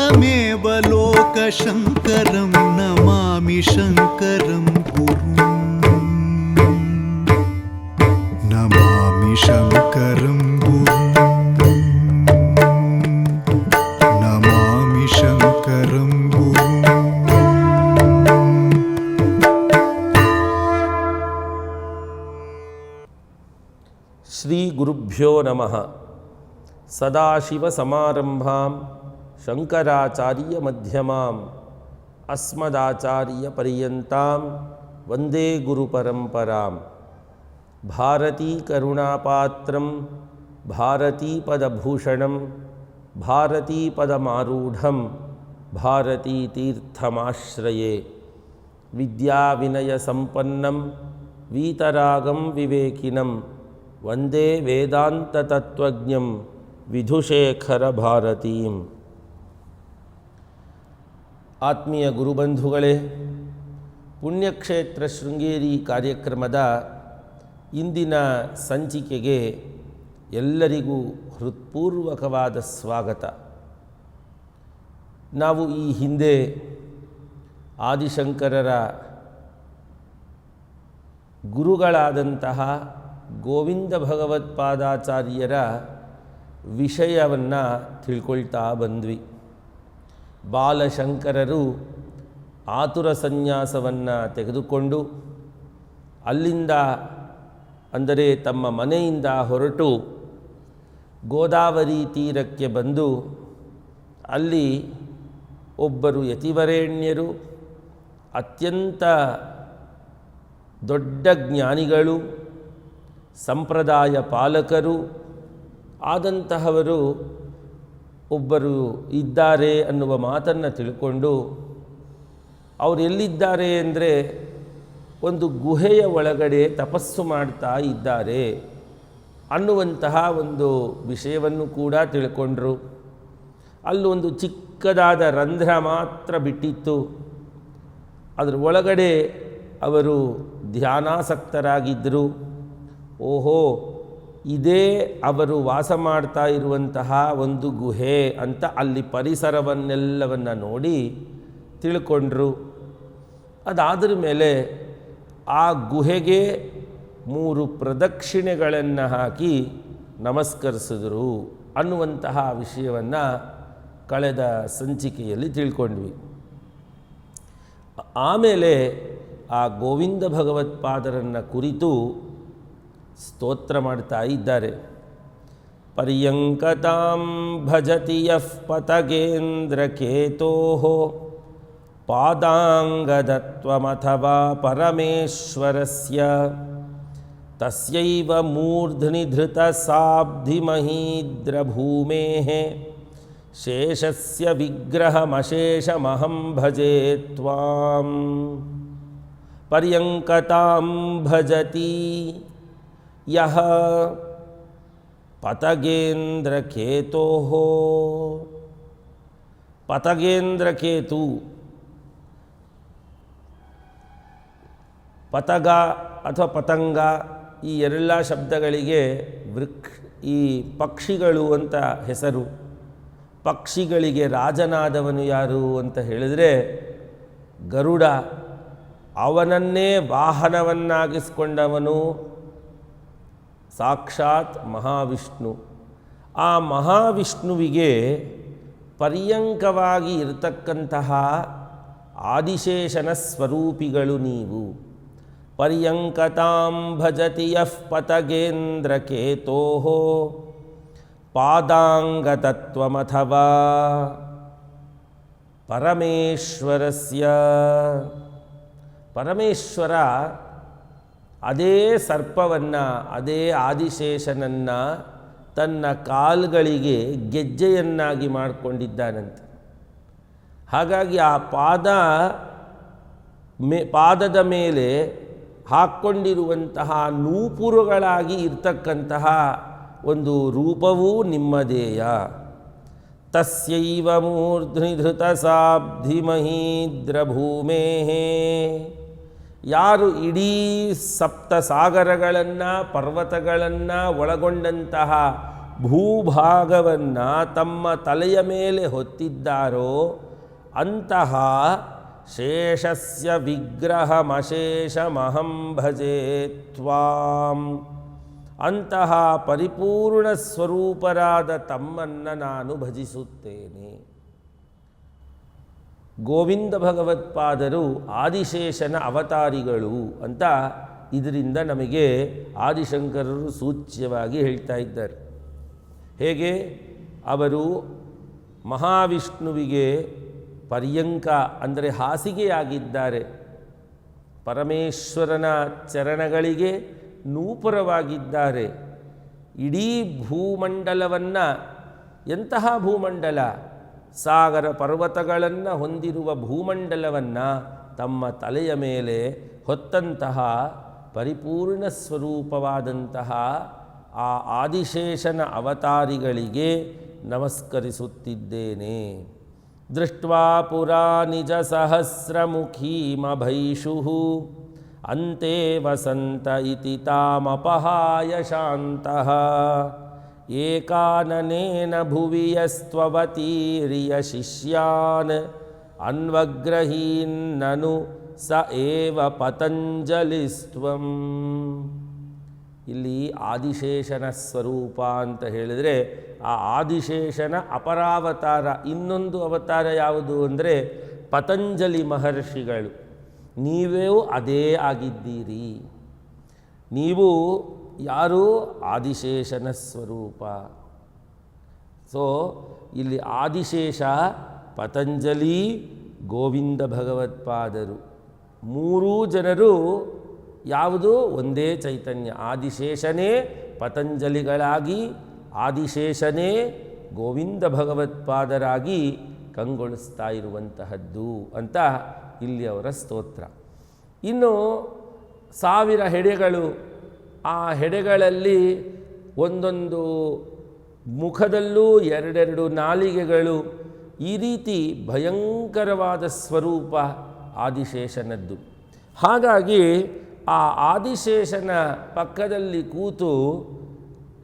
तमेव लोकशङ्करं नमामि शङ्करं गुरुम्। नमामि शङ्करं गुरुम्। नमामि शङ्करं शङ्कराचार्यमध्यमाम् अस्मदाचार्यपर्यन्तां वंदे गुरुपरम्परां भारतीकरुणापात्रं भारतीपदभूषणं भारतीपदमारूढं भारतीतीर्थमाश्रये। वीतरागम विवेकिन वंदे वेदातत्व विधुशेखर भारतीम ಆತ್ಮೀಯ ಗುರುಬಂಧುಗಳೇ, ಪುಣ್ಯಕ್ಷೇತ್ರ ಶೃಂಗೇರಿ ಕಾರ್ಯಕ್ರಮದ ಇಂದಿನ ಸಂಚಿಕೆಗೆ ಎಲ್ಲರಿಗೂ ಹೃತ್ಪೂರ್ವಕವಾದ ಸ್ವಾಗತ. ನಾವು ಈ ಹಿಂದೆ ಆದಿಶಂಕರರ ಗುರುಗಳಾದಂತಹ ಗೋವಿಂದ ಭಗವತ್ಪಾದಾಚಾರ್ಯರ ವಿಷಯವನ್ನು ತಿಳ್ಕೊಳ್ತಾ ಬಂದ್ವಿ. ಬಾಲಶಂಕರರು ಆತುರ ಸನ್ಯಾಸವನ್ನು ತೆಗೆದುಕೊಂಡು ಅಲ್ಲಿಂದ ಅಂದರೆ ತಮ್ಮ ಮನೆಯಿಂದ ಹೊರಟು ಗೋದಾವರಿ ತೀರಕ್ಕೆ ಬಂದು ಅಲ್ಲಿ ಒಬ್ಬರು ಯತಿವರೇಣ್ಯರು, ಅತ್ಯಂತ ದೊಡ್ಡ ಜ್ಞಾನಿಗಳು, ಸಂಪ್ರದಾಯ ಪಾಲಕರು ಆದಂತಹವರು ಒಬ್ಬರು ಇದ್ದಾರೆ ಅನ್ನುವ ಮಾತನ್ನು ತಿಳ್ಕೊಂಡು ಅವರು ಎಲ್ಲಿದ್ದಾರೆ ಅಂದರೆ ಒಂದು ಗುಹೆಯ ಒಳಗಡೆ ತಪಸ್ಸು ಮಾಡ್ತಾ ಇದ್ದಾರೆ ಅನ್ನುವಂತಹ ಒಂದು ವಿಷಯವನ್ನು ಕೂಡ ತಿಳ್ಕೊಂಡ್ರು. ಅಲ್ಲೊಂದು ಚಿಕ್ಕದಾದ ರಂಧ್ರ ಮಾತ್ರ ಬಿಟ್ಟಿತ್ತು. ಅದರ ಒಳಗಡೆ ಅವರು ಧ್ಯಾನಾಸಕ್ತರಾಗಿದ್ದರು ಓಹೋ ಇದೇ ಅವರು ವಾಸ ಮಾಡ್ತಾ ಇರುವಂತಹ ಒಂದು ಗುಹೆ ಅಂತ ಅಲ್ಲಿ ಪರಿಸರವನ್ನೆಲ್ಲವನ್ನು ನೋಡಿ ತಿಳ್ಕೊಂಡ್ರು. ಅದಾದ್ರ ಮೇಲೆ ಆ ಗುಹೆಗೆ ಮೂರು ಪ್ರದಕ್ಷಿಣೆಗಳನ್ನು ಹಾಕಿ ನಮಸ್ಕರಿಸಿದರು ಅನ್ನುವಂತಹ ವಿಷಯವನ್ನು ಕಳೆದ ಸಂಚಿಕೆಯಲ್ಲಿ ತಿಳ್ಕೊಂಡ್ವಿ. ಆಮೇಲೆ ಆ ಗೋವಿಂದ ಭಗವತ್ಪಾದರನ್ನು ಕುರಿತು ಸ್ತೋತ್ರ ಮಾಡ್ತಾ ಇದ್ದಾರೆ. ಪರ್ಯಂಕತಾಂ ಭಜತಿ ಯಃ ಪತಗೇಂದ್ರಕೇತೋ ಪಾದಾಂಗದತ್ವಮಥವಾ ಪರಮೇಶ್ವರಸ್ಯ. ತಸ್ಯೈವ ಮೂರ್ಧ್ನಿ ಧೃತಸಾಬ್ಧಿಮಹೀದ್ರಭೂಮೇಃ ಶೇಷಸ್ಯ ವಿಗ್ರಹಮಶೇಷಮಹಂ ಭಜೆ ತ್ವಾಂ. ಪರ್ಯಂಕತಾಂ ಭಜತಿ ಯಹ ಪತಗೇಂದ್ರಕೇತೋ ಪತಗೇಂದ್ರಕೇತು ಪತಗ ಅಥವಾ ಪತಂಗ ಈ ಎಲ್ಲ ಶಬ್ದಗಳಿಗೆ ವೃಕ್ಷ ಈ ಪಕ್ಷಿಗಳು ಅಂತ ಹೆಸರು. ಪಕ್ಷಿಗಳಿಗೆ ರಾಜನಾದವನು ಯಾರು ಅಂತ ಹೇಳಿದರೆ ಗರುಡ. ಅವನನ್ನೇ ವಾಹನವನ್ನಾಗಿಸ್ಕೊಂಡವನು. ಸಾಕ್ಷಾತ್ ಮಹಾವಿಷ್ಣು. ಆ ಮಹಾವಿಷ್ಣುವಿಗೆ ಪರ್ಯಂಕವಾಗಿ ಇರತಕ್ಕಂತಹ ಆದಿಶೇಷನ ಸ್ವರೂಪಿಗಳು ನೀವು. ಪರ್ಯಂಕತಾಂ ಭಜತಿ ಯಃ ಪತಗೇಂದ್ರಕೇತೋ ಪಾದಾಂಗತತ್ವಮಥವಾ. ಪರಮೇಶ್ವರಸ್ಯ. ಪರಮೇಶ್ವರ ಅದೇ ಸರ್ಪವನ್ನು, ಅದೇ ಆದಿಶೇಷನನ್ನು ತನ್ನ ಕಾಲುಗಳಿಗೆ ಗೆಜ್ಜೆಯನ್ನಾಗಿ ಮಾಡಿಕೊಂಡಿದ್ದಾನಂತೆ. ಹಾಗಾಗಿ ಆ ಪಾದ ಮೇ, ಪಾದದ ಮೇಲೆ ಹಾಕ್ಕೊಂಡಿರುವಂತಹ ನೂಪುರುಗಳಾಗಿ ಇರ್ತಕ್ಕಂತಹ ಒಂದು ರೂಪವೂ ನಿಮ್ಮದೇಯ. ತಸ್ಯೈವ ಮೂರ್ಧ್ನಿಧೃತ ಸಾಬ್ಧಿ ಸಾಬ್ಧಿಮಹೀದ್ರಭೂಮೇ ಯಾರು ಇಡೀ ಸಪ್ತ ಸಾಗರಗಳನ್ನು ಪರ್ವತಗಳನ್ನು ಒಳಗೊಂಡಂತಹ ಭೂಭಾಗವನ್ನು ತಮ್ಮ ತಲೆಯ ಮೇಲೆ ಹೊತ್ತಿದ್ದಾರೋ ಅಂತಹ ಶೇಷಸ್ಯ ವಿಗ್ರಹಮಶೇಷಮಹಂ ಭಜೆ ತ್ವಾಂ. ಅಂತಹ ಪರಿಪೂರ್ಣ ಸ್ವರೂಪರಾದ ತಮ್ಮನ್ನು ನಾನು ಭಜಿಸುತ್ತೇನೆ. ಗೋವಿಂದ ಭಗವತ್ಪಾದರು ಆದಿಶೇಷನ ಅವತಾರಿಗಳು ಅಂತ ಇದರಿಂದ ನಮಗೆ ಆದಿಶಂಕರರು ಸೂಚ್ಯವಾಗಿ ಹೇಳ್ತಾ ಇದ್ದಾರೆ. ಹೇಗೆ? ಅವರು ಮಹಾವಿಷ್ಣುವಿಗೆ ಪರ್ಯಂಕ ಅಂದರೆ ಹಾಸಿಗೆಯಾಗಿದ್ದಾರೆ. ಪರಮೇಶ್ವರನ ಚರಣಗಳಿಗೆ ನೂಪುರವಾಗಿದ್ದಾರೆ. ಇಡೀ ಭೂಮಂಡಲವನ್ನು ಎಂತಹ ಭೂಮಂಡಲ? ಸಾಗರ ಪರ್ವತಗಳನ್ನು ಹೊಂದಿರುವ ಭೂಮಂಡಲವನ್ನು ತಮ್ಮ ತಲೆಯ ಮೇಲೆ ಹೊತ್ತಂತಹ ಪರಿಪೂರ್ಣ ಸ್ವರೂಪವಾದಂತಹ ಆ ಆದಿಶೇಷನ ಅವತಾರಿಗಳಿಗೆ ನಮಸ್ಕರಿಸುತ್ತಿದ್ದೇನೆ. ದೃಷ್ಟ್ವಾ ಪುರಾ ನಿಜ ಸಹಸ್ರಮುಖೀಮಭೈಷು ಅಂತೆ ವಸಂತ ಇತಿ ತಾಮಪಹಾಯ ಶಾಂತಃ. ಏಕಾನನೇನ ಭುವಿಯಸ್ತ್ವತೀರಿಯ ಶಿಷ್ಯಾನ್ ಅನ್ವಗ್ರಹೀನ್ನನು ಸ ಏವ ಪತಂಜಲಿಸ್ತ್ವಂ. ಇಲ್ಲಿ ಆದಿಶೇಷನ ಸ್ವರೂಪ ಅಂತ ಹೇಳಿದರೆ ಆ ಆದಿಶೇಷನ ಅಪರಾವತಾರ. ಇನ್ನೊಂದು ಅವತಾರ ಯಾವುದು ಅಂದರೆ ಪತಂಜಲಿ ಮಹರ್ಷಿಗಳು. ನೀವೇ ಅದೇ ಆಗಿದ್ದೀರಿ. ನೀವು ಯಾರು? ಆದಿಶೇಷನ ಸ್ವರೂಪ. ಸೊ ಇಲ್ಲಿ ಆದಿಶೇಷ, ಪತಂಜಲಿ, ಗೋವಿಂದ ಭಗವತ್ಪಾದರು. ಮೂರೂ ಜನರು ಯಾವುದು? ಒಂದೇ ಚೈತನ್ಯ. ಆದಿಶೇಷನೇ ಪತಂಜಲಿಗಳಾಗಿ, ಆದಿಶೇಷನೇ ಗೋವಿಂದ ಭಗವತ್ಪಾದರಾಗಿ ಕಂಗೊಳಿಸ್ತಾ ಇರುವಂತಹದ್ದು ಅಂತ ಇಲ್ಲಿ ಅವರ ಸ್ತೋತ್ರ. ಇನ್ನು ಸಾವಿರ ಹೆಡೆಗಳು ಆ ಹೆಡೆಗಳಲ್ಲಿ ಒಂದೊಂದು ಮುಖದಲ್ಲೂ ಎರಡೆರಡು ನಾಲಿಗೆಗಳು ಈ ರೀತಿ ಭಯಂಕರವಾದ ಸ್ವರೂಪ ಆದಿಶೇಷನದ್ದು. ಹಾಗಾಗಿ ಆ ಆದಿಶೇಷನ ಪಕ್ಕದಲ್ಲಿ ಕೂತು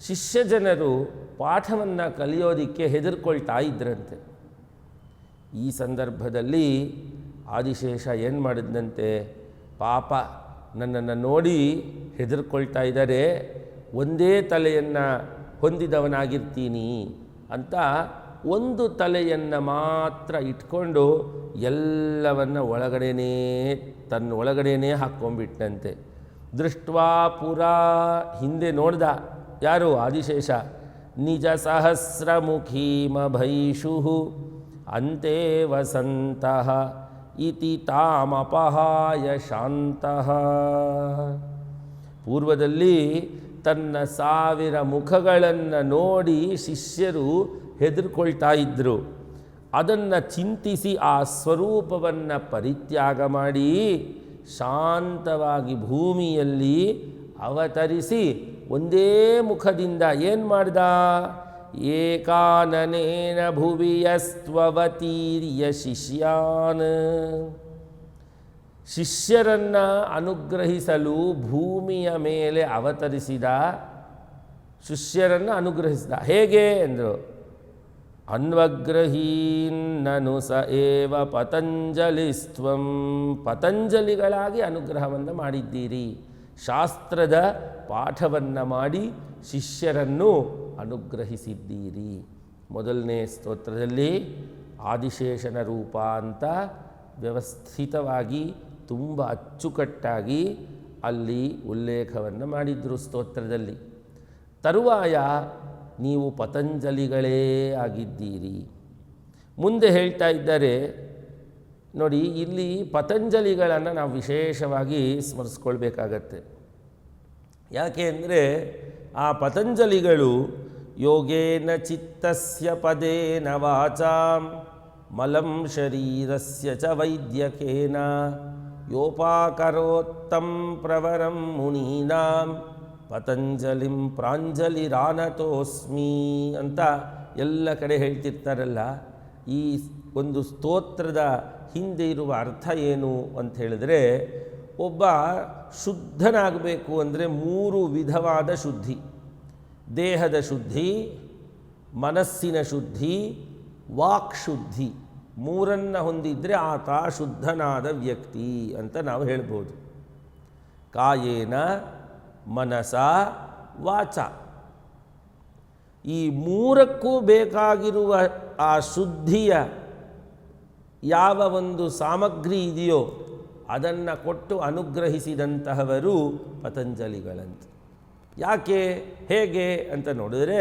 ಶಿಷ್ಯ ಜನರು ಪಾಠವನ್ನು ಕಲಿಯೋದಕ್ಕೆ ಹೆದರ್ಕೊಳ್ತಾ ಇದ್ರಂತೆ. ಈ ಸಂದರ್ಭದಲ್ಲಿ ಆದಿಶೇಷ ಏನು ಮಾಡಿದಂತೆ ಪಾಪ, ನನ್ನನ್ನು ನೋಡಿ ಹೆದರ್ಕೊಳ್ತಾ ಇದ್ದಾರೆ, ಒಂದೇ ತಲೆಯನ್ನು ಹೊಂದಿದವನಾಗಿರ್ತೀನಿ ಅಂತ ಒಂದು ತಲೆಯನ್ನು ಮಾತ್ರ ಇಟ್ಕೊಂಡು ಎಲ್ಲವನ್ನು ಒಳಗಡೆಯೇ ತನ್ನ ಒಳಗಡೆಯೇ ಹಾಕ್ಕೊಂಡ್ಬಿಟ್ಟಂತೆ ದೃಷ್ಟ್ವಾ ಪುರ ಹಿಂದೆ ನೋಡ್ದ ಯಾರು ಆದಿಶೇಷ? ನಿಜ ಸಹಸ್ರಮುಖೀಮಭೈಷು ಅಂತೆ ವಸಂತಃ ಇತಿ ತಾಮಪಹಾಯ ಶಾಂತಃ. ಪೂರ್ವದಲ್ಲಿ ತನ್ನ ಸಾವಿರ ಮುಖಗಳನ್ನು ನೋಡಿ ಶಿಷ್ಯರು ಹೆದರ್ಕೊಳ್ತಾ ಇದ್ದರು ಅದನ್ನು ಚಿಂತಿಸಿ ಆ ಸ್ವರೂಪವನ್ನು ಪರಿತ್ಯಾಗ ಮಾಡಿ ಶಾಂತವಾಗಿ ಭೂಮಿಯಲ್ಲಿ ಅವತರಿಸಿ ಒಂದೇ ಮುಖದಿಂದ ಏನು ಮಾಡ್ದ? ಏಕಾನನೇನ ಭುವಿಯಸ್ತ್ವವತೀರ್ಯ ಶಿಷ್ಯಾನ್. ಶಿಷ್ಯರನ್ನು ಅನುಗ್ರಹಿಸಲು ಭೂಮಿಯ ಮೇಲೆ ಅವತರಿಸಿದ ಶಿಷ್ಯರನ್ನು ಅನುಗ್ರಹಿಸಿದ. ಹೇಗೆ ಎಂದರು? ಅನ್ವಗ್ರಹೀನ್ನನು ಸ ಏವ ಪತಂಜಲಿಸ್ತ್ವಂ, ಪತಂಜಲಿಗಳಾಗಿ ಅನುಗ್ರಹವನ್ನು ಮಾಡಿದ್ದೀರಿ. ಶಾಸ್ತ್ರದ ಪಾಠವನ್ನು ಮಾಡಿ ಶಿಷ್ಯರನ್ನು ಅನುಗ್ರಹಿಸಿದ್ದೀರಿ. ಮೊದಲನೇ ಸ್ತೋತ್ರದಲ್ಲಿ ಆದಿಶೇಷನ ರೂಪ ಅಂತ ವ್ಯವಸ್ಥಿತವಾಗಿ ತುಂಬ ಅಚ್ಚುಕಟ್ಟಾಗಿ ಅಲ್ಲಿ ಉಲ್ಲೇಖವನ್ನು ಮಾಡಿದ್ರು ಸ್ತೋತ್ರದಲ್ಲಿ. ತರುವಾಯ ನೀವು ಪತಂಜಲಿಗಳೇ ಆಗಿದ್ದೀರಿ. ಮುಂದೆ ಹೇಳ್ತಾ ಇದ್ದಾರೆ, ನೋಡಿ ಇಲ್ಲಿ ಪತಂಜಲಿಗಳನ್ನು ನಾವು ವಿಶೇಷವಾಗಿ ಸ್ಮರಿಸ್ಕೊಳ್ಬೇಕಾಗತ್ತೆ. ಯಾಕೆ ಅಂದರೆ ಆ ಪತಂಜಲಿಗಳು ಯೋಗೇನ ಚಿತ್ತಸ್ಯ ಪದೇನ ವಾಚಾಂ ಮಲಂ ಶರೀರಸ್ಯ ಚ ವೈದ್ಯಕೇನ. ಯೋಪಾಕರೋತ್ತಂ ಪ್ರವರಂ ಮುನೀನಾಂ ಪತಂಜಲಿಂ ಪ್ರಾಂಜಲಿರಾನತೋಸ್ಮಿ ಅಂತ ಎಲ್ಲ ಕಡೆ ಹೇಳ್ತಿರ್ತಾರಲ್ಲ. ಈ ಒಂದು ಸ್ತೋತ್ರದ ಹಿಂದೆ ಇರುವ ಅರ್ಥ ಏನು ಅಂತ ಹೇಳಿದ್ರೆ, ಒಬ್ಬ ಶುದ್ಧನಾಗಬೇಕು ಅಂದರೆ ಮೂರು ವಿಧವಾದ ಶುದ್ಧಿ. ದೇಹದ ಶುದ್ಧಿ, ಮನಸ್ಸಿನ ಶುದ್ಧಿ, ವಾಕ್ ಶುದ್ಧಿ. ಮೂರನ್ನು ಹೊಂದಿದ್ರೆ ಆತ ಶುದ್ಧನಾದ ವ್ಯಕ್ತಿ ಅಂತ ನಾವು ಹೇಳ್ಬೋದು. ಕಾಯೇನ ಮನಸ ವಾಚ. ಈ ಮೂರಕ್ಕೂ ಬೇಕಾಗಿರುವ ಆ ಶುದ್ಧಿಯ ಯಾವ ಒಂದು ಸಾಮಗ್ರಿ ಇದೆಯೋ ಅದನ್ನು ಕೊಟ್ಟು ಅನುಗ್ರಹಿಸಿದಂತಹವರು ಪತಂಜಲಿಗಳಂತೆ. ಯಾಕೆ, ಹೇಗೆ ಅಂತ ನೋಡಿದರೆ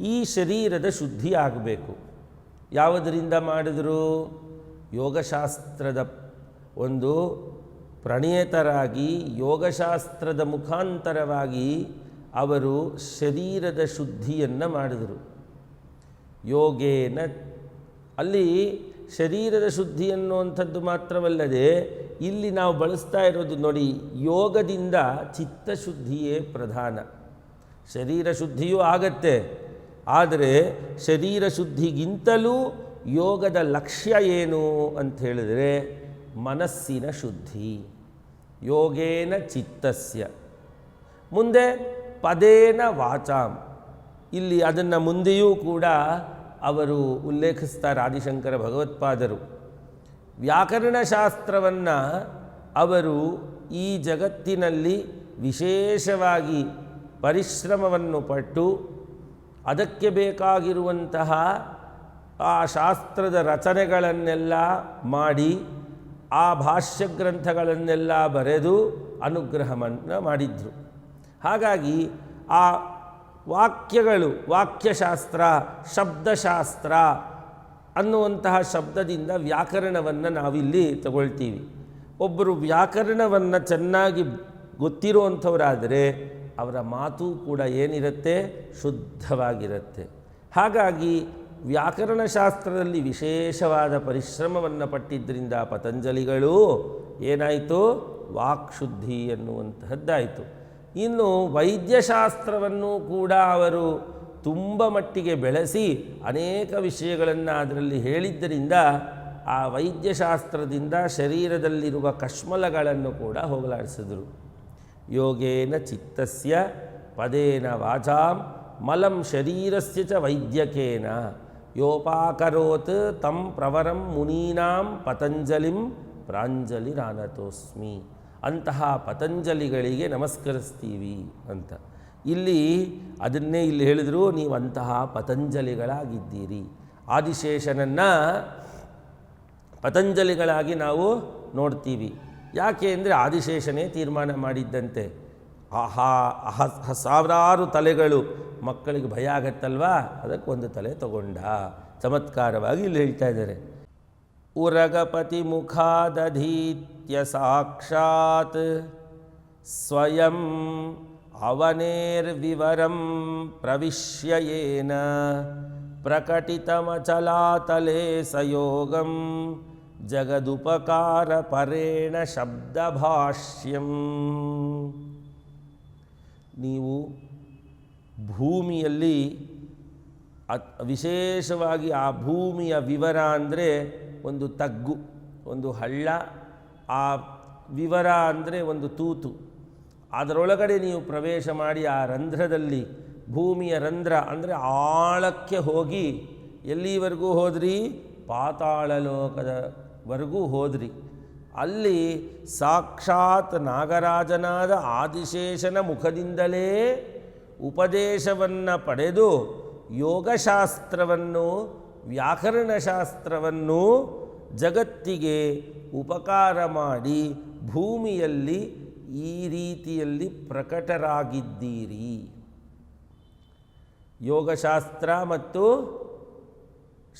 ಈ ಶರೀರದ ಶುದ್ಧಿ ಆಗಬೇಕು. ಯಾವುದರಿಂದ ಮಾಡಿದ್ರು? ಯೋಗಶಾಸ್ತ್ರದ ಒಂದು ಪ್ರಣೇತರಾಗಿ ಯೋಗಶಾಸ್ತ್ರದ ಮುಖಾಂತರವಾಗಿ ಅವರು ಶರೀರದ ಶುದ್ಧಿಯನ್ನು ಮಾಡಿದರು. ಯೋಗೇನ, ಅಲ್ಲಿ ಶರೀರದ ಶುದ್ಧಿ ಅನ್ನುವಂಥದ್ದು ಮಾತ್ರವಲ್ಲದೆ ಇಲ್ಲಿ ನಾವು ಬಳಸ್ತಾ ಇರೋದು ನೋಡಿ ಯೋಗದಿಂದ ಚಿತ್ತಶುದ್ಧಿಯೇ ಪ್ರಧಾನ. ಶರೀರ ಶುದ್ಧಿಯೂ ಆಗತ್ತೆ. ಆದರೆ ಶರೀರ ಶುದ್ಧಿಗಿಂತಲೂ ಯೋಗದ ಲಕ್ಷ್ಯ ಏನು ಅಂತ ಹೇಳಿದರೆ ಮನಸ್ಸಿನ ಶುದ್ಧಿ, ಯೋಗೇನ ಚಿತ್ತಸ್ಯ. ಮುಂದೆ ಪದೇನ ವಾಚಾಂ. ಇಲ್ಲಿ ಅದನ್ನು ಮುಂದೆಯೂ ಕೂಡ ಅವರು ಉಲ್ಲೇಖಿಸ್ತಾರೆ ಆದಿಶಂಕರ ಭಗವತ್ಪಾದರು. ವ್ಯಾಕರಣಶಾಸ್ತ್ರವನ್ನು ಅವರು ಈ ಜಗತ್ತಿನಲ್ಲಿ ವಿಶೇಷವಾಗಿ ಪರಿಶ್ರಮವನ್ನು ಪಟ್ಟು ಅದಕ್ಕೆ ಬೇಕಾಗಿರುವಂತಹ ಆ ಶಾಸ್ತ್ರದ ರಚನೆಗಳನ್ನೆಲ್ಲ ಮಾಡಿ, ಆ ಭಾಷ್ಯ ಗ್ರಂಥಗಳನ್ನೆಲ್ಲ ಬರೆದು ಅನುಗ್ರಹವನ್ನು ಮಾಡಿದ್ರು. ಹಾಗಾಗಿ ಆ ವಾಕ್ಯಗಳು, ವಾಕ್ಯಶಾಸ್ತ್ರ, ಶಬ್ದಶಾಸ್ತ್ರ ಅನ್ನುವಂತಹ ಶಬ್ದದಿಂದ ವ್ಯಾಕರಣವನ್ನು ನಾವಿಲ್ಲಿ ತಗೊಳ್ತೀವಿ. ಒಬ್ಬರು ವ್ಯಾಕರಣವನ್ನು ಚೆನ್ನಾಗಿ ಗೊತ್ತಿರುವಂಥವರಾದರೆ ಅವರ ಮಾತು ಕೂಡ ಏನಿರುತ್ತೆ? ಶುದ್ಧವಾಗಿರುತ್ತೆ. ಹಾಗಾಗಿ ವ್ಯಾಕರಣಶಾಸ್ತ್ರದಲ್ಲಿ ವಿಶೇಷವಾದ ಪರಿಶ್ರಮವನ್ನು ಪಟ್ಟಿದ್ದರಿಂದ ಪತಂಜಲಿಗಳು ಏನಾಯಿತು? ವಾಕ್ಶುದ್ಧಿ ಎನ್ನುವಂತಹದ್ದಾಯಿತು. ಇನ್ನು ವೈದ್ಯಶಾಸ್ತ್ರವನ್ನು ಕೂಡ ಅವರು ತುಂಬ ಮಟ್ಟಿಗೆ ಬೆಳೆಸಿ ಅನೇಕ ವಿಷಯಗಳನ್ನು ಅದರಲ್ಲಿ ಹೇಳಿದ್ದರಿಂದ ಆ ವೈದ್ಯಶಾಸ್ತ್ರದಿಂದ ಶರೀರದಲ್ಲಿರುವ ಕಶ್ಮಲಗಳನ್ನು ಕೂಡ ಹೋಗಲಾಡಿಸಿದರು. ಯೋಗೇನ ಚಿತ್ತಸ್ಯ ಪದೇನ ವಾಚಾಂ ಮಲಂ ಶರೀರಸ್ಯ ಚ ವೈದ್ಯಕೇನ ಯೋಪಾಕರೋತ್ ತಂ ಪ್ರವರಂ ಮುನೀನಾಂ ಪತಂಜಲಿಂ ಪ್ರಾಂಜಲಿರಾನತೋಸ್ಮಿ ಅಂತಹ ಪತಂಜಲಿಗಳಿಗೆ ನಮಸ್ಕರಿಸ್ತೀವಿ ಅಂತ। ಇಲ್ಲಿ ಅದನ್ನೇ ಇಲ್ಲಿ ಹೇಳಿದ್ರು, ನೀವು ಅಂತಹ ಪತಂಜಲಿಗಳಾಗಿದ್ದೀರಿ। ಆದಿಶೇಷನನ್ನು ಪತಂಜಲಿಗಳಾಗಿ ನಾವು ನೋಡ್ತೀವಿ। ಯಾಕೆ ಅಂದರೆ ಆದಿಶೇಷನೇ ತೀರ್ಮಾನ ಮಾಡಿದ್ದಂತೆ. ಆಹಾ, ಅಹ ಸಾವಿರಾರು ತಲೆಗಳು ಮಕ್ಕಳಿಗೆ ಭಯ ಆಗತ್ತಲ್ವಾ? ಅದಕ್ಕೆ ಒಂದು ತಲೆ ತಗೊಂಡ. ಚಮತ್ಕಾರವಾಗಿ ಇಲ್ಲಿ ಹೇಳ್ತಾ ಇದ್ದಾರೆ. ಉರಗಪತಿ ಮುಖಾದಧೀತ್ಯ ಸಾಕ್ಷಾತ್ ಸ್ವಯಂ ಅವನೇರ್ವಿವರಂ ಪ್ರವಿಶ್ಯ ಏನ ಪ್ರಕಟಿತಮಚಲಾತಲೇ ಸಯೋಗಂ ಜಗದುಪಕಾರ ಪರೇಣ ಶಬ್ದಭಾಷ್ಯಂ. ನೀವು ಭೂಮಿಯಲ್ಲಿ ವಿಶೇಷವಾಗಿ ಆ ಭೂಮಿಯ ವಿವರ ಅಂದರೆ ಒಂದು ತಗ್ಗು, ಒಂದು ಹಳ್ಳ, ಆ ವಿವರ ಅಂದರೆ ಒಂದು ತೂತು. ಅದರೊಳಗಡೆ ನೀವು ಪ್ರವೇಶ ಮಾಡಿ ಆ ರಂಧ್ರದಲ್ಲಿ, ಭೂಮಿಯ ರಂಧ್ರ ಅಂದರೆ ಆಳಕ್ಕೆ ಹೋಗಿ ಎಲ್ಲಿವರೆಗೂ ಹೋದ್ರಿ? ಪಾತಾಳ ಲೋಕದವರೆಗೂ ಹೋದ್ರಿ. ಅಲ್ಲಿ ಸಾಕ್ಷಾತ್ ನಾಗರಾಜನಾದ ಆದಿಶೇಷನ ಮುಖದಿಂದಲೇ ಉಪದೇಶವನ್ನು ಪಡೆದು ಯೋಗಶಾಸ್ತ್ರವನ್ನು, ವ್ಯಾಕರಣಶಾಸ್ತ್ರವನ್ನು ಜಗತ್ತಿಗೆ ಉಪಕಾರ ಮಾಡಿ ಭೂಮಿಯಲ್ಲಿ ಈ ರೀತಿಯಲ್ಲಿ ಪ್ರಕಟರಾಗಿದ್ದೀರಿ. ಯೋಗಶಾಸ್ತ್ರ ಮತ್ತು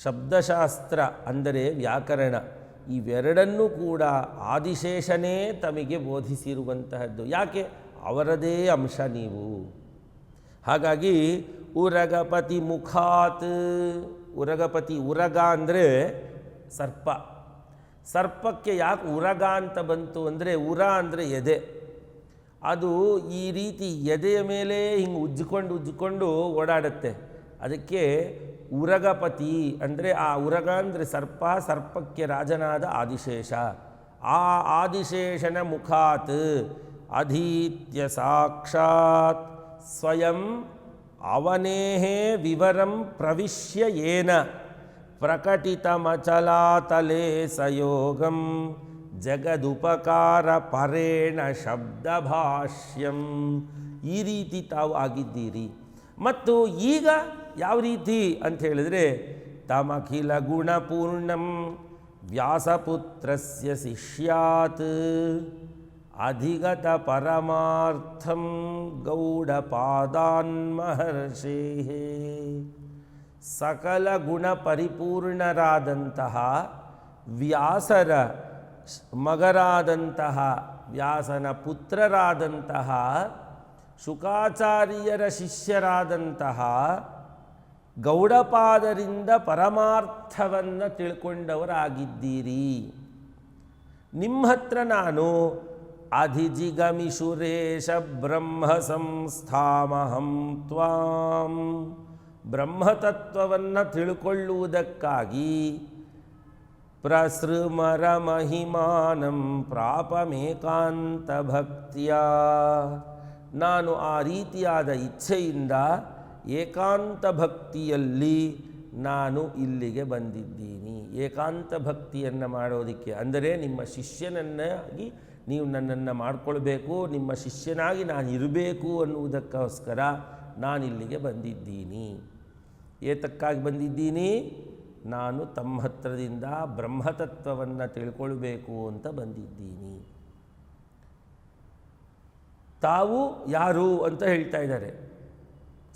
ಶಬ್ದಶಾಸ್ತ್ರ ಅಂದರೆ ವ್ಯಾಕರಣ. ಇವೆರಡನ್ನೂ ಕೂಡ ಆದಿಶೇಷನೇ ತಮಗೆ ಬೋಧಿಸಿರುವಂತಹದ್ದು. ಯಾಕೆ? ಅವರದೇ ಅಂಶ ನೀವು. ಹಾಗಾಗಿ ಉರಗಪತಿ ಮುಖಾತ್, ಉರಗಪತಿ ಉರಗ ಅಂದರೆ ಸರ್ಪ. ಸರ್ಪಕ್ಕೆ ಯಾಕೆ ಉರಗ ಅಂತ ಬಂತು ಅಂದರೆ ಉರ ಅಂದರೆ ಎದೆ. ಅದು ಈ ರೀತಿ ಎದೆಯ ಮೇಲೆ ಹಿಂಗೆ ಉಜ್ಜಿಕೊಂಡು ಉಜ್ಜಿಕೊಂಡು ಓಡಾಡುತ್ತೆ. ಅದಕ್ಕೆ ಉರಗಪತಿ ಅಂದರೆ ಆ ಉರಗ ಅಂದರೆ ಸರ್ಪ, ಸರ್ಪಕ್ಕೆ ರಾಜನಾದ ಆದಿಶೇಷ. ಆ ಆದಿಶೇಷನ ಮುಖಾತ್ ಅಧೀತ್ಯ ಸಾಕ್ಷಾತ್ ಸ್ವಯಂ ಅವನೇಹೇ ವಿವರಂ ಪ್ರವಿಶ್ಯ ಏನ ಪ್ರಕಟಿತಮಚಲಾತಲೇ ಸಯೋಗಂ ಜಗದುಪಕಾರ ಪರೇಣ ಶಬ್ದ ಭಾಷ್ಯಂ ಈ ರೀತಿ ತಾವು ಆಗಿದ್ದೀರಿ. ಮತ್ತು ಈಗ ಯಾವ ರೀತಿ ಅಂತ ಹೇಳಿದರೆ, ತಮಖಿಲ ಗುಣಪೂರ್ಣಂ ವ್ಯಾಸಪುತ್ರಸ್ಯ ಶಿಷ್ಯಾತ್ ಅಧಿಗತ ಪರಮಾರ್ಥಂ ಗೌಡಪಾದಾನ್ ಮಹರ್ಷೇ ಸಕಲ ಗುಣ ಪರಿಪೂರ್ಣರಾದಂತಹ ವ್ಯಾಸರ ಮಗರಾದಂತಹ, ವ್ಯಾಸನ ಪುತ್ರರಾದಂತಹ, ಶುಕಾಚಾರ್ಯರ ಶಿಷ್ಯರಾದಂತಹ ಗೌಡಪಾದರಿಂದ ಪರಮಾರ್ಥವನ್ನು ತಿಳ್ಕೊಂಡವರಾಗಿದ್ದೀರಿ. ನಿಮ್ಮ ಹತ್ರ ನಾನು ಅಧಿಜಿಗಮಿಷುರೇಶ ಬ್ರಹ್ಮ ಸಂಸ್ಥಾಮಹಂ ತ್ವಾಂ. ಬ್ರಹ್ಮತತ್ವವನ್ನು ತಿಳ್ಕೊಳ್ಳುವುದಕ್ಕಾಗಿ ಪ್ರಸೃಮರ ಮಹಿಮಾನಂ ಪ್ರಾಪಮೇಕಾಂತ ಭಕ್ತಿಯ ನಾನು ಆ ರೀತಿಯಾದ ಇಚ್ಛೆಯಿಂದ ಏಕಾಂತ ಭಕ್ತಿಯಲ್ಲಿ ನಾನು ಇಲ್ಲಿಗೆ ಬಂದಿದ್ದೀನಿ. ಏಕಾಂತ ಭಕ್ತಿಯನ್ನು ಮಾಡೋದಕ್ಕೆ ಅಂದರೆ ನಿಮ್ಮ ಶಿಷ್ಯನನ್ನಾಗಿ ನೀವು ನನ್ನನ್ನು ಮಾಡಿಕೊಳ್ಬೇಕು, ನಿಮ್ಮ ಶಿಷ್ಯನಾಗಿ ನಾನು ಇರಬೇಕು ಅನ್ನುವುದಕ್ಕೋಸ್ಕರ ನಾನಿಲ್ಲಿಗೆ ಬಂದಿದ್ದೀನಿ. ಏತಕ್ಕಾಗಿ ಬಂದಿದ್ದೀನಿ? ನಾನು ತಮ್ಮ ಹತ್ರದಿಂದ ಬ್ರಹ್ಮತತ್ವವನ್ನು ತಿಳ್ಕೊಳ್ಬೇಕು ಅಂತ ಬಂದಿದ್ದೀನಿ. ತಾವು ಯಾರು ಅಂತ ಹೇಳ್ತಾ ಇದ್ದಾರೆ.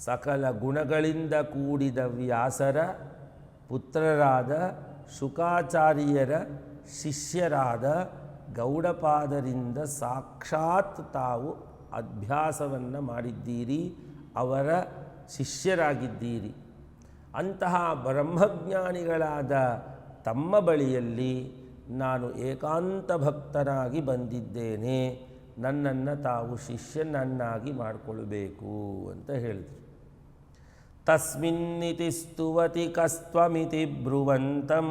ಸಕಲ ಗುಣಗಳಿಂದ ಕೂಡಿದ ವ್ಯಾಸರ ಪುತ್ರರಾದ ಶುಕಾಚಾರ್ಯರ ಶಿಷ್ಯರಾದ ಗೌಡಪಾದರಿಂದ ಸಾಕ್ಷಾತ್ ತಾವು ಅಭ್ಯಾಸವನ್ನು ಮಾಡಿದ್ದೀರಿ, ಅವರ ಶಿಷ್ಯರಾಗಿದ್ದೀರಿ. ಅಂತಹ ಬ್ರಹ್ಮಜ್ಞಾನಿಗಳಾದ ತಮ್ಮ ಬಳಿಯಲ್ಲಿ ನಾನು ಏಕಾಂತ ಭಕ್ತನಾಗಿ ಬಂದಿದ್ದೇನೆ, ನನ್ನನ್ನು ತಾವು ಶಿಷ್ಯನನ್ನಾಗಿ ಮಾಡಿಕೊಳ್ಬೇಕು ಅಂತ ಹೇಳಿದರು. तस्मिन्निति स्तुवति कस्त्वमिति ब्रुवन्तं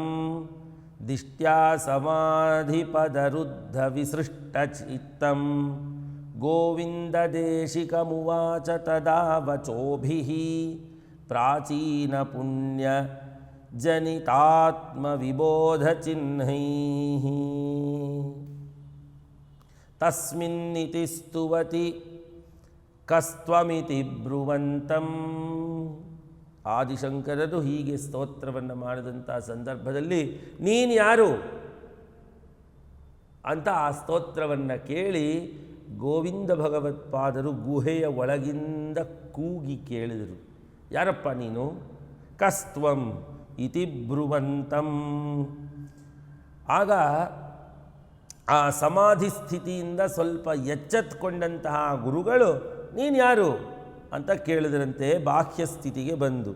दिष्ट्या समाधिपदरुद्धविसृष्टचित्तं गोविन्ददेशिकमुवाच तदा वचोभिः प्राचीनपुण्यजनितात्मविबोधचिह्नैः। तस्मिन्निति स्तुवति ಕಸ್ತ್ವಮಿತಿ ಬ್ರುವಂತಂ. ಆದಿಶಂಕರರು ಹೀಗೆ ಸ್ತೋತ್ರವನ್ನು ಮಾಡಿದಂಥ ಸಂದರ್ಭದಲ್ಲಿ ನೀನು ಯಾರು? ಅಂತ ಆ ಸ್ತೋತ್ರವನ್ನು ಕೇಳಿ ಗೋವಿಂದ ಭಗವತ್ಪಾದರು ಗುಹೆಯ ಒಳಗಿಂದ ಕೂಗಿ ಕೇಳಿದರು. ಯಾರಪ್ಪ ನೀನು? ಕಸ್ತ್ವಂ ಇತಿ ಬ್ರುವಂತಂ. ಆಗ ಆ ಸಮಾಧಿ ಸ್ಥಿತಿಯಿಂದ ಸ್ವಲ್ಪ ಎಚ್ಚೆತ್ಕೊಂಡಂತಹ ಗುರುಗಳು ನೀನು ಯಾರು ಅಂತ ಕೇಳಿದ್ರಂತೆ ಬಾಹ್ಯ ಸ್ಥಿತಿಗೆ ಬಂದು.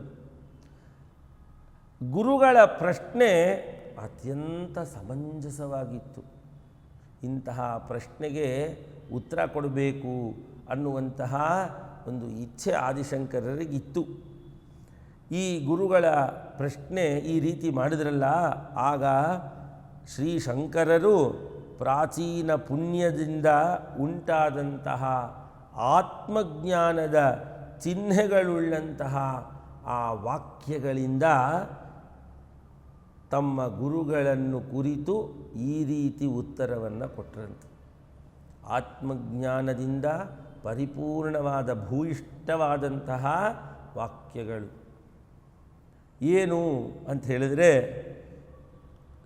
ಗುರುಗಳ ಪ್ರಶ್ನೆ ಅತ್ಯಂತ ಸಮಂಜಸವಾಗಿತ್ತು. ಇಂತಹ ಪ್ರಶ್ನೆಗೆ ಉತ್ತರ ಕೊಡಬೇಕು ಅನ್ನುವಂತಹ ಒಂದು ಇಚ್ಛೆ ಆದಿಶಂಕರರಿಗಿತ್ತು. ಈ ಗುರುಗಳ ಪ್ರಶ್ನೆ ಈ ರೀತಿ ಮಾಡಿದ್ರಲ್ಲ, ಆಗ ಶ್ರೀ ಶಂಕರರು ಪ್ರಾಚೀನ ಪುಣ್ಯದಿಂದ ಉಂಟಾದಂತಹ ಆತ್ಮಜ್ಞಾನದ ಚಿಹ್ನೆಗಳುಳ್ಳಂತಹ ಆ ವಾಕ್ಯಗಳಿಂದ ತಮ್ಮ ಗುರುಗಳನ್ನು ಕುರಿತು ಈ ರೀತಿ ಉತ್ತರವನ್ನು ಕೊಟ್ಟರಂತೆ ಆತ್ಮಜ್ಞಾನದಿಂದ ಪರಿಪೂರ್ಣವಾದ ಭೂಯಿಷ್ಠವಾದಂತಹ ವಾಕ್ಯಗಳು. ಏನು ಅಂತ ಹೇಳಿದರೆ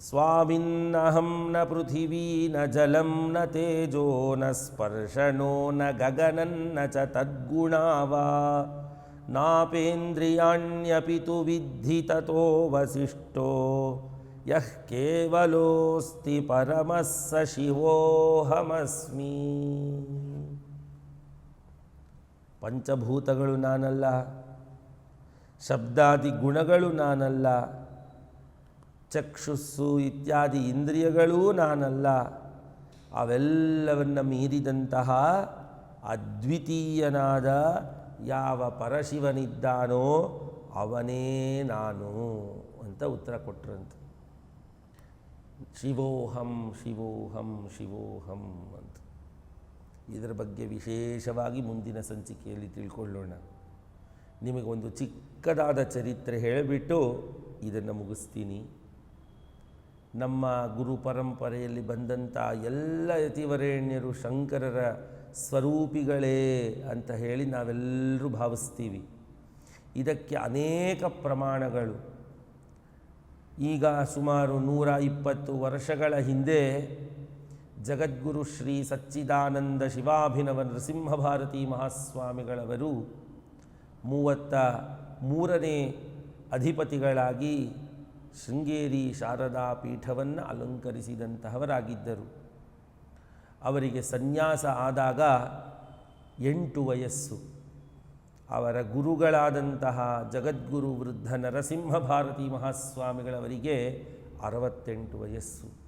ಸ್ವಾಮಿನ್ನಹಂ ನ ಪೃಥಿವೀ ನ ಜಲಂ ನ ತೇಜೋ ನ ಸ್ಪರ್ಶನೋ ನ ಗಗನನ್ನ ಚ ತದ್ಗುಣಾ ವಾ ನಾಪೇಂದ್ರಿಯಾಣ್ಯಪಿ ತು ವಿದ್ಧಿ ತಥೋ ವಸಿಷ್ಠೋ ಯಃ ಕೇವಲೋಸ್ತಿ ಪರಮಃ ಸ ಶಿವೋಹಮಸ್ಮಿ ಪಂಚಭೂತಗಳು ನಾನಲ್ಲ ಶಬ್ದಾದಿ ಗುಣಗಳು ನಾನಲ್ಲ ಚಕ್ಷುಸ್ಸು ಇತ್ಯಾದಿ ಇಂದ್ರಿಯಗಳೂ ನಾನಲ್ಲ. ಅವೆಲ್ಲವನ್ನು ಮೀರಿದಂತಹ ಅದ್ವಿತೀಯನಾದ ಯಾವ ಪರಶಿವನಿದ್ದಾನೋ ಅವನೇ ನಾನು ಅಂತ ಉತ್ತರ ಕೊಟ್ಟರಂತೆ ಶಿವೋಹಂ ಶಿವೋಹಂ ಶಿವೋಹಂ ಅಂತ. ಇದರ ಬಗ್ಗೆ ವಿಶೇಷವಾಗಿ ಮುಂದಿನ ಸಂಚಿಕೆಯಲ್ಲಿ ತಿಳ್ಕೊಳ್ಳೋಣ. ನಿಮಗೊಂದು ಚಿಕ್ಕದಾದ ಚರಿತ್ರೆ ಹೇಳಿಬಿಟ್ಟು ಇದನ್ನು ಮುಗಿಸ್ತೀನಿ. ನಮ್ಮ ಗುರು ಪರಂಪರೆಯಲ್ಲಿ ಬಂದಂಥ ಎಲ್ಲ ಯತಿವರೇಣ್ಯರು ಶಂಕರರ ಸ್ವರೂಪಿಗಳೇ ಅಂತ ಹೇಳಿ ನಾವೆಲ್ಲರೂ ಭಾವಿಸ್ತೀವಿ. ಇದಕ್ಕೆ ಅನೇಕ ಪ್ರಮಾಣಗಳು. ಈಗ ಸುಮಾರು ನೂರ ಇಪ್ಪತ್ತು ವರ್ಷಗಳ ಹಿಂದೆ ಜಗದ್ಗುರು ಶ್ರೀ ಸಚ್ಚಿದಾನಂದ ಶಿವಾಭಿನವ ನರಸಿಂಹ ಭಾರತಿ ಮಹಾಸ್ವಾಮಿಗಳವರು ಮೂವತ್ತ ಮೂರನೇ ಅಧಿಪತಿಗಳಾಗಿ ಶೃಂಗೇರಿ ಶಾರದಾ ಪೀಠವನ್ನು ಅಲಂಕರಿಸಿದಂತಹವರಾಗಿದ್ದರು. ಅವರಿಗೆ ಸನ್ಯಾಸ ಆದಾಗ ಎಂಟು ವಯಸ್ಸು. ಅವರ ಗುರುಗಳಾದಂತಹ ಜಗದ್ಗುರು ವೃದ್ಧ ನರಸಿಂಹ ಭಾರತಿ ಮಹಾಸ್ವಾಮಿಗಳವರಿಗೆ ಅರವತ್ತೆಂಟು ವಯಸ್ಸು.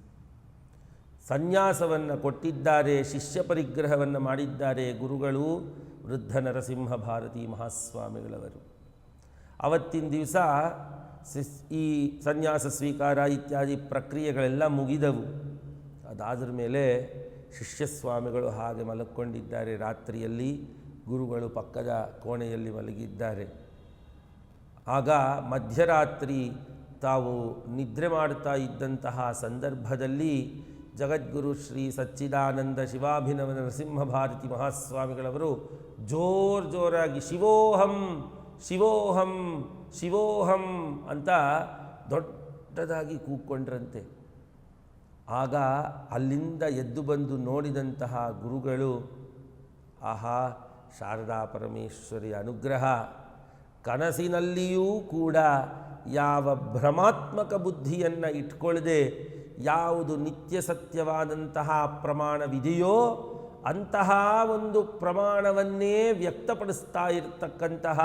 ಸನ್ಯಾಸವನ್ನು ಕೊಟ್ಟಿದ್ದಾರೆ, ಶಿಷ್ಯ ಪರಿಗ್ರಹವನ್ನು ಮಾಡಿದ್ದಾರೆ ಗುರುಗಳು ವೃದ್ಧ ನರಸಿಂಹ ಭಾರತಿ ಮಹಾಸ್ವಾಮಿಗಳವರು. ಅವತ್ತಿನ ದಿವಸ ಸಿಸ್ ಈ ಸನ್ಯಾಸ ಸ್ವೀಕಾರ ಇತ್ಯಾದಿ ಪ್ರಕ್ರಿಯೆಗಳೆಲ್ಲ ಮುಗಿದವು. ಅದಾದ್ರ ಮೇಲೆ ಶಿಷ್ಯಸ್ವಾಮಿಗಳು ಹಾಗೆ ಮಲಕ್ಕೊಂಡಿದ್ದಾರೆ ರಾತ್ರಿಯಲ್ಲಿ ಗುರುಗಳು ಪಕ್ಕದ ಕೋಣೆಯಲ್ಲಿ ಮಲಗಿದ್ದಾರೆ. ಆಗ ಮಧ್ಯರಾತ್ರಿ ತಾವು ನಿದ್ರೆ ಮಾಡ್ತಾ ಇದ್ದಂತಹ ಸಂದರ್ಭದಲ್ಲಿ ಜಗದ್ಗುರು ಶ್ರೀ ಸಚ್ಚಿದಾನಂದ ಶಿವಾಭಿನವ ನರಸಿಂಹ ಭಾರತಿ ಮಹಾಸ್ವಾಮಿಗಳವರು ಜೋರ್ ಜೋರಾಗಿ ಶಿವೋಹಂ ಶಿವೋಹಂ ಶಿವೋಹಂ ಅಂತ ದೊಡ್ಡದಾಗಿ ಕೂಕ್ಕೊಂಡ್ರಂತೆ ಆಗ ಅಲ್ಲಿಂದ ಎದ್ದು ಬಂದು ನೋಡಿದಂತಹ ಗುರುಗಳು, ಆಹಾ, ಶಾರದಾ ಪರಮೇಶ್ವರಿಯ ಅನುಗ್ರಹ, ಕನಸಿನಲ್ಲಿಯೂ ಕೂಡ ಯಾವ ಭ್ರಮಾತ್ಮಕ ಬುದ್ಧಿಯನ್ನು ಇಟ್ಕೊಳ್ಳದೆ ಯಾವುದು ನಿತ್ಯ ಸತ್ಯವಾದಂತಹ ಪ್ರಮಾಣವಿದೆಯೋ ಅಂತಹ ಒಂದು ಪ್ರಮಾಣವನ್ನೇ ವ್ಯಕ್ತಪಡಿಸ್ತಾ ಇರತಕ್ಕಂತಹ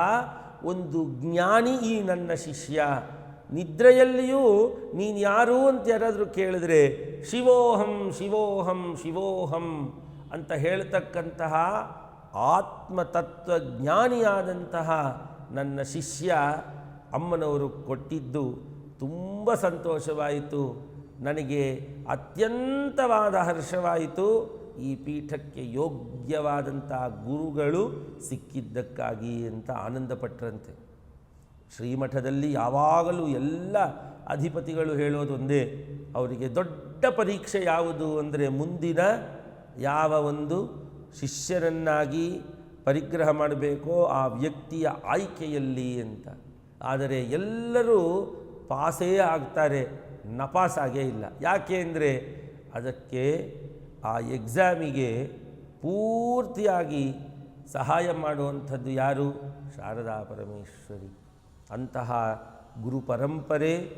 ಒಂದು ಜ್ಞಾನಿ ಈ ನನ್ನ ಶಿಷ್ಯ. ನಿದ್ರೆಯಲ್ಲಿಯೂ ನೀನು ಯಾರು ಅಂತ ಯಾರಾದರೂ ಕೇಳಿದ್ರೆ, ಶಿವೋಹಂ ಶಿವೋಹಂ ಶಿವೋಹಂ ಅಂತ ಹೇಳ್ತಕ್ಕಂತಹ ಆತ್ಮತತ್ವ ಜ್ಞಾನಿಯಾದಂತಹ ನನ್ನ ಶಿಷ್ಯ ಅಮ್ಮನವರು ಕೊಟ್ಟಿದ್ದು ತುಂಬ ಸಂತೋಷವಾಯಿತು. ನನಗೆ ಅತ್ಯಂತವಾದ ಹರ್ಷವಾಯಿತು. ಈ ಪೀಠಕ್ಕೆ ಯೋಗ್ಯವಾದಂಥ ಗುರುಗಳು ಸಿಕ್ಕಿದ್ದಕ್ಕಾಗಿ ಅಂತ ಆನಂದಪಟ್ಟರಂತೆ ಶ್ರೀಮಠದಲ್ಲಿ ಯಾವಾಗಲೂ ಎಲ್ಲ ಅಧಿಪತಿಗಳು ಹೇಳೋದೊಂದೇ ಅವರಿಗೆ ದೊಡ್ಡ ಪರೀಕ್ಷೆ ಯಾವುದು ಅಂದರೆ ಮುಂದಿನ ಯಾವ ಒಂದು ಶಿಷ್ಯರನ್ನಾಗಿ ಪರಿಗ್ರಹ ಮಾಡಬೇಕೋ ಆ ವ್ಯಕ್ತಿಯ ಆಯ್ಕೆಯಲ್ಲಿ ಅಂತ. ಆದರೆ ಎಲ್ಲರೂ ಪಾಸೇ ಆಗ್ತಾರೆ, ನಪಾಸಾಗೇ ಇಲ್ಲ. ಯಾಕೆ ಅಂದರೆ ಅದಕ್ಕೆ ಆ ಎಕ್ಸಾಮಿಗೆ ಪೂರ್ತಿಯಾಗಿ ಸಹಾಯ ಮಾಡುವಂಥದ್ದು ಯಾರು? ಶಾರದಾ ಪರಮೇಶ್ವರಿ. ಅಂತಹ ಗುರು ಪರಂಪರೆ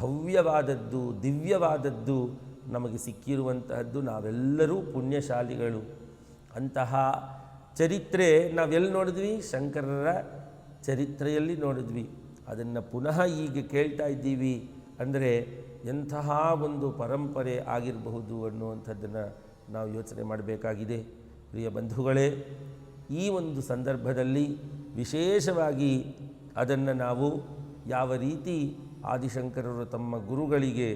ಭವ್ಯವಾದದ್ದು, ದಿವ್ಯವಾದದ್ದು ನಮಗೆ ಸಿಕ್ಕಿರುವಂತಹದ್ದು ನಾವೆಲ್ಲರೂ ಪುಣ್ಯಶಾಲಿಗಳು. ಅಂತಹ ಚರಿತ್ರೆ ನಾವೆಲ್ಲಿ ನೋಡಿದ್ವಿ? ಶಂಕರರ ಚರಿತ್ರೆಯಲ್ಲಿ ನೋಡಿದ್ವಿ. ಅದನ್ನು ಪುನಃ ಈಗ ಕೇಳ್ತಾ ಇದ್ದೀವಿ. ಅಂದರೆ ಎಂತಹ ಒಂದು ಪರಂಪರೆ ಆಗಿರಬಹುದು ಅನ್ನುವಂಥದ್ದನ್ನು ನಾವು ಯೋಚನೆ ಮಾಡಬೇಕಾಗಿದೆ. ಪ್ರಿಯ ಬಂಧುಗಳೇ, ಈ ಒಂದು ಸಂದರ್ಭದಲ್ಲಿ ವಿಶೇಷವಾಗಿ ಅದನ್ನು ನಾವು ಯಾವ ರೀತಿ ಆದಿಶಂಕರರು ತಮ್ಮ ಗುರುಗಳಿಗೆ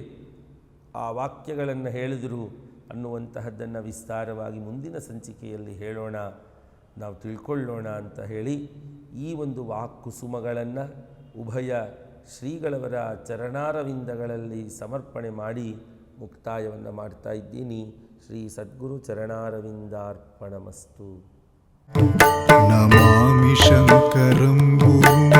ಆ ವಾಕ್ಯಗಳನ್ನು ಹೇಳಿದರು ಅನ್ನುವಂತಹದ್ದನ್ನು ವಿಸ್ತಾರವಾಗಿ ಮುಂದಿನ ಸಂಚಿಕೆಯಲ್ಲಿ ಹೇಳೋಣ, ನಾವು ತಿಳ್ಕೊಳ್ಳೋಣ ಅಂತ ಹೇಳಿ ಈ ಒಂದು ವಾಕ್ಕುಸುಮಗಳನ್ನು ಉಭಯ ಶ್ರೀಗಳವರ ಚರಣಾರವಿಂದಗಳಲ್ಲಿ ಸಮರ್ಪಣೆ ಮಾಡಿ ಮುಕ್ತಾಯವನ್ನು ಮಾಡ್ತಾ ಇದ್ದೀನಿ. ಶ್ರೀ ಸದ್ಗುರು ಚರಣಾರವಿಂದಾರ್ಪಣಮಸ್ತು. ನಮಾಮಿ ಶಂಕರಂ ಭೂಮಿ